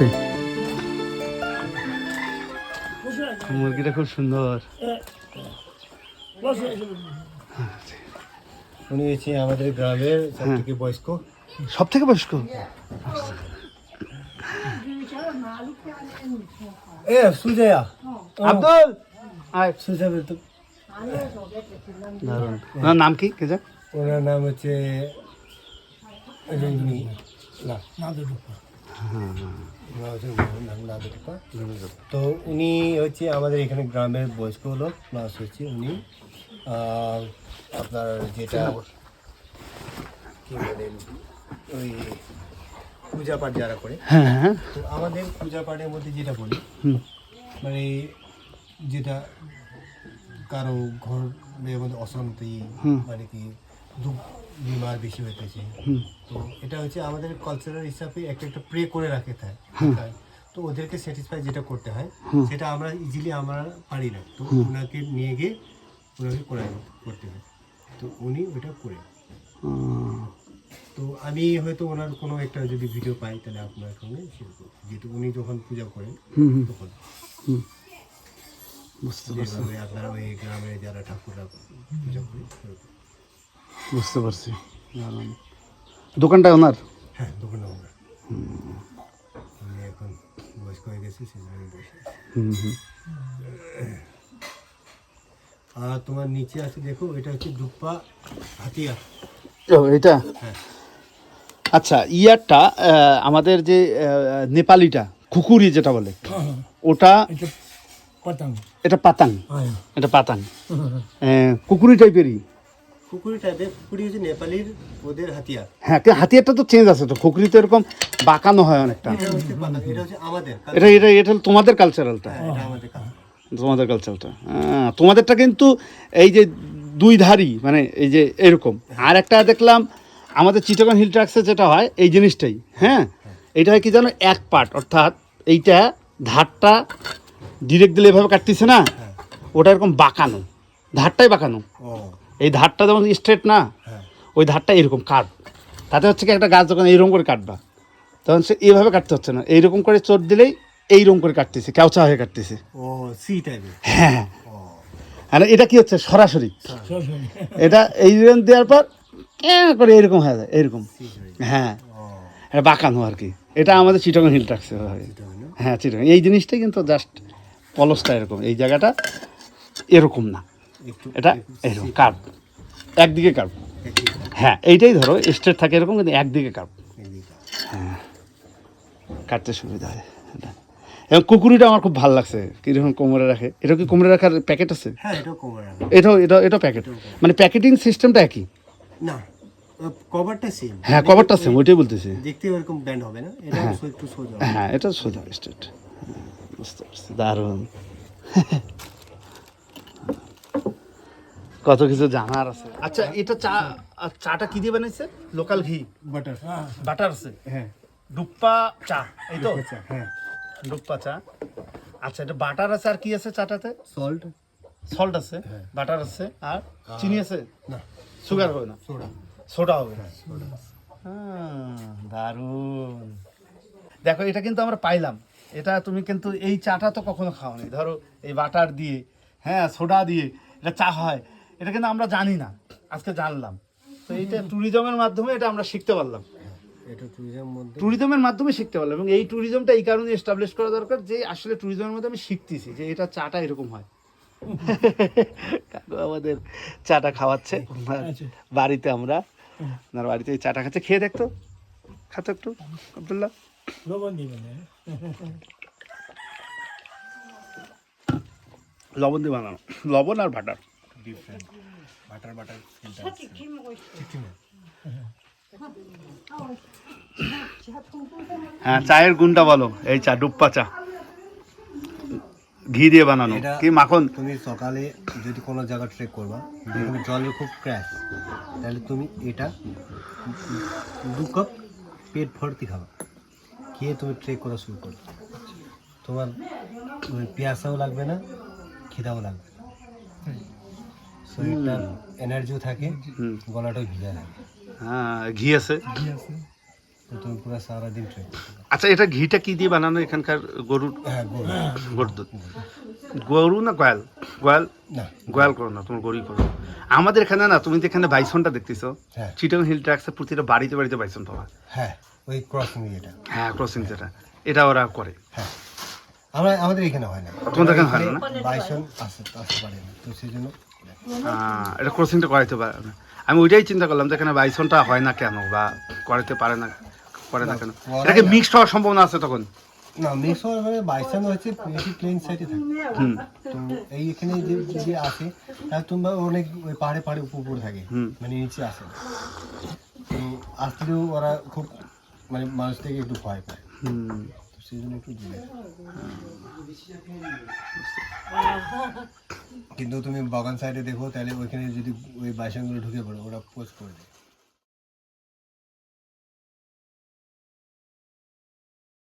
আস্তে মুরগিটা খুব সুন্দর। উনি হচ্ছে আমাদের গ্রামের সব থেকে বয়স্ক। সব থেকে বয়স্ক? এ সুজয়া। আব্দুল! আয়। সুজয়া তো ওনার নাম কি? কে যাক ওনার নাম হচ্ছে রঞ্জনী না নাদুরূপা তো উনি হচ্ছে আমাদের এখানে গ্রামের বয়স্ক লোক প্লাস হচ্ছে উনি আপনার যেটা কি বলেন ওই পূজা পাঠ যারা করে হ্যাঁ হ্যাঁ তো আমাদের পূজা পাঠের মধ্যে যেটা বলি মানে যেটা কারও ঘর মধ্যে অশান্তি মানে কি বিমার বেশি হইতেছে তো এটা হচ্ছে আমাদের কালচারাল হিসাবে একটা একটা প্রে করে রাখে থাকে থাকে। তো ওদেরকে স্যাটিসফাই যেটা করতে হয় সেটা আমরা ইজিলি আমরা পারি না। তো ওনাকে নিয়ে গিয়ে ওনাকে করে করতে হয়। তো উনি ওটা করে। তো আমি হয়তো ওনার কোনো একটা যদি ভিডিও পাই তাহলে আপনার সঙ্গে শেয়ার করব। যেহেতু উনি যখন পূজা করেন তখন। বুঝতে পারছি। আপনারা ওই গ্রামে যারা ঠাকুররা পূজা করে। বুঝতে পারছি। দোকানটা ওনার? হ্যাঁ এখন বয়স্ক হয়ে গেছি বসে আর তোমার নিচে আছে দেখো এটা হচ্ছে দুপ্পা হাতিয়া ও এটা? হ্যাঁ। আচ্ছা ইয়ারটা আমাদের যে নেপালিটা খুকুরি যেটা বলে ওটা পতঙ্গ এটা পাতান। এটা পাতান। আহ, কুকুরি টাইপেরই কুকুরি টাইপের কুকুরি হচ্ছে নেপালির ওদের হাতিয়ার। হ্যাঁ কিন্তু হাতিয়ারটা তো চেঞ্জ আছে তো খুকুরি তো এরকম বাঁকানো হয় অনেকটা। এটা হচ্ছে পাতাং এটা হচ্ছে আমাদের এটা এটা এটা তোমাদের কালচারালটা হ্যাঁ, এটা আমাদের কাজ তোমাদের কালচারটা হ্যাঁ, তোমাদেরটা কিন্তু এই যে দুই ধারি মানে এই যে এরকম। আর একটা দেখলাম আমাদের চিটাগন হিল ট্রাক্সে যেটা হয় এই জিনিসটাই। হ্যাঁ এটা হয় কি জানো এক পার্ট অর্থাৎ এইটা ধারটা ডিরেক্ট দিলে এভাবে কাটতেছে না ওটা এরকম বাঁকানো। ধারটাই বাঁকানো। ও। এই ধারটা যেমন স্ট্রেট না হ্যাঁ। ওই ধারটা এরকম কাট। তাতে হচ্ছে কি একটা গাছ যখন এইরকম করে কাটবা তখন সে এইভাবে কাটতে হচ্ছে না। এইরকম করে চোট দিলেই এইরকম করে কাটতেছে কেউচা হয়ে কাটতেছে। ও সি টাইপের হ্যাঁ ও। আর এটা কি হচ্ছে? সরাসরি। এটা এই দেওয়ার পর করে এরকম হয়ে যায় এরকম হ্যাঁ। এটা বাঁকানো আর কি। এটা আমাদের চিটগন হিল ট্রাক্সে হয়। হ্যাঁ চিটগন এই জিনিসটাই কিন্তু জাস্ট পলসটা এরকম। এই জায়গাটা এরকম না। এটা এরকম কার্ভ একদিকে কার্ভ হ্যাঁ এইটাই ধরো স্ট্রেট থাকে এরকম কিন্তু একদিকে কার্ভ হ্যাঁ কাটতে সুবিধা হয়। এটা এবং কুকুরিটা আমার খুব ভালো লাগছে কীরকম কোমরে রাখে। এটা কি কোমরে রাখার প্যাকেট আছে? হ্যাঁ এটাও এটা এটা প্যাকেট মানে প্যাকেটিং সিস্টেমটা একই? না কভারটা সেম হ্যাঁ কভারটা সেম ওইটাই বলতেছি। দেখতে ওরকম ব্যান্ড হবে না এটা অবশ্য একটু সোজা। হ্যাঁ এটা সোজা স্ট্রেট বুঝতে পারছি দারুণ। কত কিছু জানার আছে। আচ্ছা এটা চা আর চাটা কি দিয়ে বানাইছে? লোকাল ঘি। বাটার। বাটার আছে? হ্যাঁ। ডুপ্পা চা এই তো? হ্যাঁ। ডুপ্পা চা। আচ্ছা এটা বাটার আছে আর কি আছে চাটাতে? সল্ট। সল্ট আছে বাটার আছে আর চিনি আছে? না। সুগার হবে না? সোডা। সোডা হবে। হ্যাঁ, দারুণ। দেখো এটা কিন্তু আমরা পাইলাম। এটা তুমি কিন্তু এই চাটা তো কখনো খাওনি। ধরো এই বাটার দিয়ে হ্যাঁ সোডা দিয়ে এটা চা হয়। এটা কিন্তু আমরা জানি না। আজকে জানলাম। তো এইটা ট্যুরিজমের মাধ্যমে এটা আমরা শিখতে পারলাম। ট্যুরিজমের মাধ্যমে শিখতে পারলাম এবং এই ট্যুরিজমটা এই কারণে এস্টাবলিশ করা দরকার যে আসলে ট্যুরিজমের মধ্যে আমি শিখতেছি যে এটা চাটা এরকম হয়। কাকু আমাদের চাটা খাওয়াচ্ছে। বাড়িতে আমরা। ওনার বাড়িতে এই চাটা খাচ্ছে। খেয়ে দেখতো খাতো একটু আবদুল্লাহ। লবণ লবণ দিয়ে বানানো। লবণ আর বাটার। ডিফারেন্ট বাটার বাটার হ্যাঁ চায়ের গুণটা বলো। এই চা ডুপ্পা চা। ঘি দিয়ে বানানো। এটা- কি মাখন? তুমি সকালে যদি কোনো জায়গা ট্রেক করবা যেখানে জলের খুব ক্র্যাশ তাহলে তুমি এটা দু কাপ পেট ভর্তি খাবা। খেয়ে তুমি ট্রেক করা শুরু করবে। তোমার ওই পেয়াসাও লাগবে না খিদাও লাগবে শরীরটা এনার্জিও থাকে গলাটাও ভিজা থাকে। হ্যাঁ ঘি আছে? তো তুমি পুরো সারাদিন ট্রেক আচ্ছা এটা ঘিটা কি দিয়ে বানানো এখানকার গরুর হ্যাঁ গরু। গরুর দুধ। গরু না গয়াল? গয়াল? গয়াল করো না তোমার গরুই করো। আমাদের এখানে না তুমি যেখানে বাইসনটা দেখতেছো হ্যাঁ। চিটং হিল ট্র্যাক্সের প্রতিটা বাড়িতে বাড়িতে বাইসন পাবা হ্যাঁ ওই ক্রসিং এটা। হ্যাঁ ক্রসিং যেটা। এটা ওরা করে। হ্যাঁ। আমরা আমাদের এখানে হয় না। তোমাদের এখানে হয় না? বাইসন আসতে আসতে পারে না তো সেই জন্য এটা ক্রসিংটা করাইতে পারে না। আমি ওইটাই চিন্তা করলাম যে এখানে বাইসনটা হয় না কেন বা করাতে পারে না করে না কেন? এটাকে মিক্সড হওয়ার সম্ভাবনা আছে তখন? না মিক্স হওয়ার মানে বাইসন হচ্ছে বেশি প্লেন সাইডে থাকে। তো এই এখানে যে যে আসে তাহলে তোমরা অনেক ওই পাহাড়ে পাহাড়ে উপর উপর থাকে হুম। মানে নিচে আসে। তো আসলেও ওরা খুব মানে মানুষ থেকে একটু ভয় পায়। হুম। তো সেই জন্য একটু দূরে। কিন্তু তুমি বাগান সাইডে দেখো, তাহলে ওইখানে যদি ওই বাসনগুলো ঢুকে পড়ো ওরা পোস্ট করে দেয়